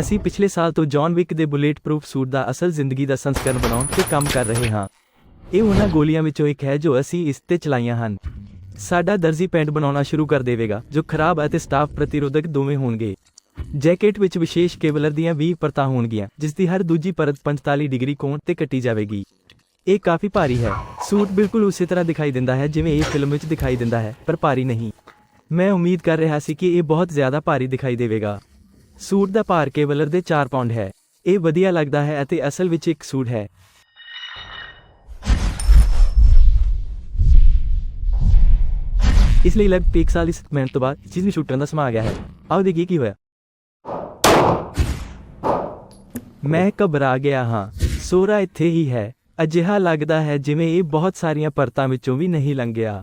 ਅਸੀਂ ਪਿਛਲੇ ਸਾਲ ਤੋਂ ਜੌਨ ਵਿਕ ਦੇ ਬੁਲੇਟ ਪ੍ਰੂਫ ਸੂਟ ਦਾ ਅਸਲ ਜ਼ਿੰਦਗੀ ਦਾ ਸੰਸਕਰਣ ਬਣਾਉਣ ਤੇ ਕੰਮ ਕਰ ਰਹੇ ਹਾਂ। ਇਹ ਉਹਨਾਂ ਗੋਲੀਆਂ ਵਿੱਚੋਂ ਇੱਕ ਹੈ ਜੋ ਅਸੀਂ ਇਸ ਤੇ ਚਲਾਈਆਂ ਹਨ। ਸਾਡਾ ਦਰਜੀ ਪੈਂਟ ਬਣਾਉਣਾ ਸ਼ੁਰੂ ਕਰ ਦੇਵੇਗਾ, ਜੋ ਖਰਾਬ ਅਤੇ ਸਟਾਫ ਪ੍ਰਤੀਰੋਧਕ ਦੋਵੇਂ ਹੋਣਗੇ। ਜੈਕਟ ਵਿੱਚ ਵਿਸ਼ੇਸ਼ ਕੇਬਲਰ ਦੀਆਂ 20 ਪਰਤਾਂ ਹੋਣਗੀਆਂ, ਜਿਸ ਦੀ ਹਰ ਦੂਜੀ ਪਰਤ 45 ਡਿਗਰੀ ਕੋਣ ਤੇ ਕੱਟੀ ਜਾਵੇਗੀ। ਇਹ ਕਾਫੀ ਭਾਰੀ ਹੈ। ਸੂਟ ਬਿਲਕੁਲ ਉਸੇ ਤਰ੍ਹਾਂ ਦਿਖਾਈ ਦਿੰਦਾ ਹੈ ਜਿਵੇਂ ਇਹ ਫਿਲਮ ਵਿੱਚ ਦਿਖਾਈ ਦਿੰਦਾ ਹੈ, ਪਰ ਭਾਰੀ ਨਹੀਂ। ਮੈਂ ਉਮੀਦ ਕਰ ਰਿਹਾ ਸੀ ਕਿ ਇਹ ਬਹੁਤ ਜ਼ਿਆਦਾ ਭਾਰੀ ਦਿਖਾਈ ਦੇਵੇਗਾ। ਸੂਟ ਦਾ ਭਾਰ ਕੇਵਲਰ ਦੇ 4 ਪਾਉਂਡ ਹੈ। ਇਹ ਵਧੀਆ ਲੱਗਦਾ ਹੈ ਅਤੇ ਅਸਲ ਵਿੱਚ ਇੱਕ ਸੂਟ ਹੈ। ਇਸ ਲਈ ਲਗਭਗ ਇੱਕ ਸਾਲ ਇਸ ਮਿਹਨਤ ਤੋਂ ਬਾਅਦ ਚੀਜ਼ ਨੂੰ ਸ਼ੂਟ ਕਰਨ ਦਾ ਸਮਾਂ ਆ ਗਿਆ ਹੈ, ਆਓ ਦੇਖੀਏ ਕੀ ਹੋਇਆ। ਮੈਂ ਘਬਰਾ ਗਿਆ ਹਾਂ। ਸੋਰਾ ਇੱਥੇ ਹੀ ਹੈ। ਅਜਿਹਾ ਲੱਗਦਾ ਹੈ ਜਿਵੇਂ ਇਹ ਬਹੁਤ ਸਾਰੀਆਂ ਪਰਤਾਂ ਵਿੱਚੋਂ ਵੀ ਨਹੀਂ ਲੰਘਿਆ।